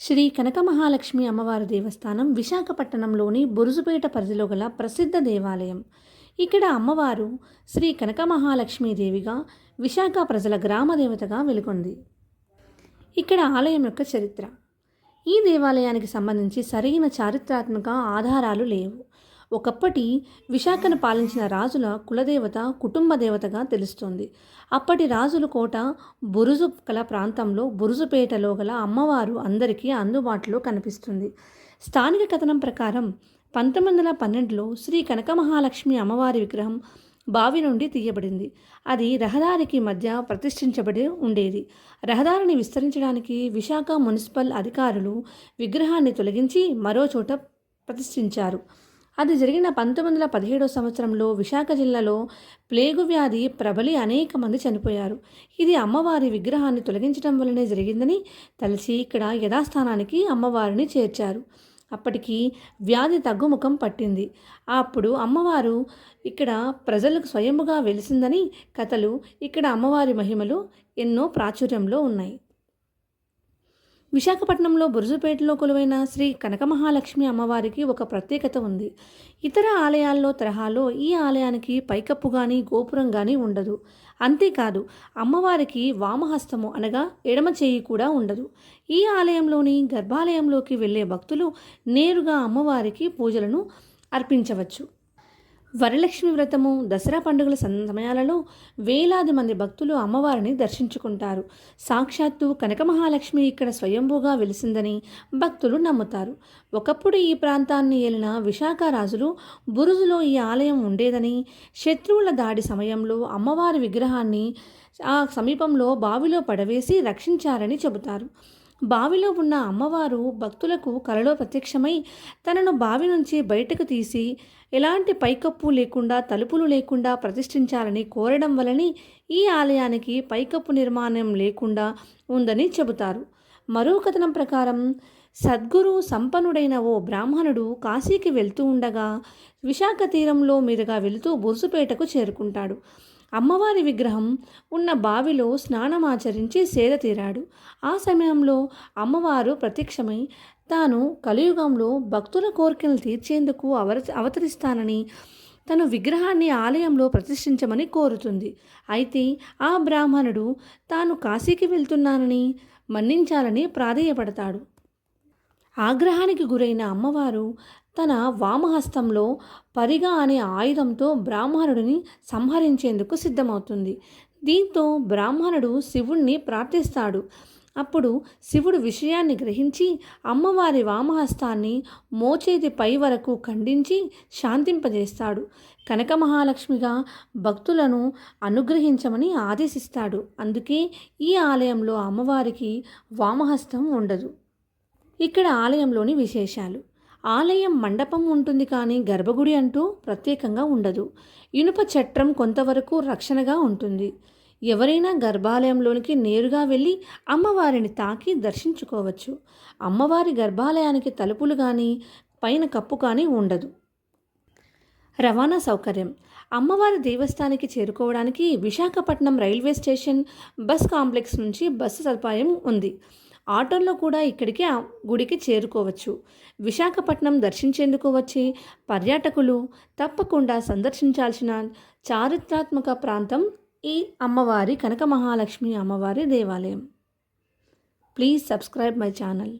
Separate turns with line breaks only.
శ్రీ కనక మహాలక్ష్మి అమ్మవారి దేవస్థానం విశాఖపట్నంలోని బురుజుపేట పరిధిలో గల ప్రసిద్ధ దేవాలయం. ఇక్కడ అమ్మవారు శ్రీ కనక మహాలక్ష్మీదేవిగా విశాఖ ప్రజల గ్రామ దేవతగా వెలుగొంది. ఇక్కడ ఆలయం యొక్క చరిత్ర. ఈ దేవాలయానికి సంబంధించి సరైన చారిత్రాత్మక ఆధారాలు లేవు. ఒకప్పటి విశాఖను పాలించిన రాజుల కులదేవత కుటుంబ దేవతగా తెలుస్తుంది. అప్పటి రాజుల కోట బురుజు గల ప్రాంతంలో బురుజుపేటలో గల అమ్మవారు అందరికీ అందుబాటులో కనిపిస్తుంది. స్థానిక కథనం ప్రకారం పంతొమ్మిది వందల పన్నెండులో శ్రీ కనక మహాలక్ష్మి అమ్మవారి విగ్రహం బావి నుండి తీయబడింది. అది రహదారికి మధ్య ప్రతిష్ఠించబడి ఉండేది. రహదారిని విస్తరించడానికి విశాఖ మున్సిపల్ అధికారులు విగ్రహాన్ని తొలగించి మరో చోట ప్రతిష్ఠించారు. అది జరిగిన పంతొమ్మిది వందల పదిహేడో సంవత్సరంలో విశాఖ జిల్లాలో ప్లేగు వ్యాధి ప్రబలి అనేక మంది చనిపోయారు. ఇది అమ్మవారి విగ్రహాన్ని తొలగించడం వల్లనే జరిగిందని తలచి ఇక్కడ యథాస్థానానికి అమ్మవారిని చేర్చారు. అప్పటికి వ్యాధి తగ్గుముఖం పట్టింది. అప్పుడు అమ్మవారు ఇక్కడ ప్రజలకు స్వయముగా వెలిసిందని కథలు ఇక్కడ అమ్మవారి మహిమలు ఎన్నో ప్రాచుర్యంలో ఉన్నాయి. విశాఖపట్నంలో బురుజుపేటలో కొలువైన శ్రీ కనకమహాలక్ష్మి అమ్మవారికి ఒక ప్రత్యేకత ఉంది. ఇతర ఆలయాల్లో తరహాలో ఈ ఆలయానికి పైకప్పు కానీ గోపురం కానీ ఉండదు. అంతేకాదు అమ్మవారికి వామహస్తము అనగా ఎడమ చేయి కూడా ఉండదు. ఈ ఆలయంలోని గర్భాలయంలోకి వెళ్ళే భక్తులు నేరుగా అమ్మవారికి పూజలను అర్పించవచ్చు. వరలక్ష్మి వ్రతము దసరా పండుగల సమయాలలో వేలాది మంది భక్తులు అమ్మవారిని దర్శించుకుంటారు. సాక్షాత్తు కనక మహాలక్ష్మి ఇక్కడ స్వయంభూగా వెలిసిందని భక్తులు నమ్ముతారు. ఒకప్పుడు ఈ ప్రాంతాన్ని ఏలిన విశాఖ రాజులు బురుజులో ఈ ఆలయం ఉండేదని శత్రువుల దాడి సమయంలో అమ్మవారి విగ్రహాన్ని ఆ సమీపంలో బావిలో పడవేసి రక్షించారని చెబుతారు. బావిలో ఉన్న అమ్మవారు భక్తులకు కలలో ప్రత్యక్షమై తనను బావి నుంచి బయటకు తీసి ఎలాంటి పైకప్పు లేకుండా తలుపులు లేకుండా ప్రతిష్ఠించాలని కోరడం వలని ఈ ఆలయానికి పైకప్పు నిర్మాణం లేకుండా ఉందని చెబుతారు. మరో కథనం ప్రకారం సద్గురు సంపన్నుడైన ఓ బ్రాహ్మణుడు కాశీకి వెళ్తూ ఉండగా విశాఖ తీరంలో మీదుగా వెళుతూ బొరుసుపేటకు చేరుకుంటాడు. అమ్మవారి విగ్రహం ఉన్న బావిలో స్నానమాచరించి సేద తీరాడు. ఆ సమయంలో అమ్మవారు ప్రత్యక్షమై తాను కలియుగంలో భక్తుల కోరికలు తీర్చేందుకు అవర అవతరిస్తానని తను విగ్రహాన్ని ఆలయంలో ప్రతిష్ఠించమని కోరుతుంది. అయితే ఆ బ్రాహ్మణుడు తాను కాశీకి వెళ్తున్నానని మన్నించాలని ప్రాధేయపడతాడు. ఆగ్రహానికి గురైన అమ్మవారు తన వామహస్తంలో పరిగా అనే ఆయుధంతో బ్రాహ్మణుడిని సంహరించేందుకు సిద్ధమవుతుంది. దీంతో బ్రాహ్మణుడు శివుణ్ణి ప్రార్థిస్తాడు. అప్పుడు శివుడు విషయాన్ని గ్రహించి అమ్మవారి వామహస్తాన్ని మోచేతి పై వరకు ఖండించి శాంతింపజేస్తాడు. కనక మహాలక్ష్మిగా భక్తులను అనుగ్రహించమని ఆదేశిస్తాడు. అందుకే ఈ ఆలయంలో అమ్మవారికి వామహస్తం ఉండదు. ఇక్కడ ఆలయంలోని విశేషాలు. ఆలయం మండపం ఉంటుంది కానీ గర్భగుడి అంటూ ప్రత్యేకంగా ఉండదు. ఇనుప చట్రం కొంతవరకు రక్షణగా ఉంటుంది. ఎవరైనా గర్భాలయంలోనికి నేరుగా వెళ్ళి అమ్మవారిని తాకి దర్శించుకోవచ్చు. అమ్మవారి గర్భాలయానికి తలుపులు కానీ పైన కప్పు కానీ ఉండదు. రవాణా సౌకర్యం. అమ్మవారి దేవస్థానికి చేరుకోవడానికి Visakhapatnam railway station bus complex నుంచి బస్సు సదుపాయం ఉంది. ఆటోల్లో కూడా ఇక్కడికి గుడికి చేరుకోవచ్చు. విశాఖపట్నం దర్శించేందుకు వచ్చి పర్యాటకులు తప్పకుండా సందర్శించాల్సిన చారిత్రాత్మక ప్రాంతం ఈ అమ్మవారి కనక మహాలక్ష్మి అమ్మవారి దేవాలయం. Please subscribe my channel.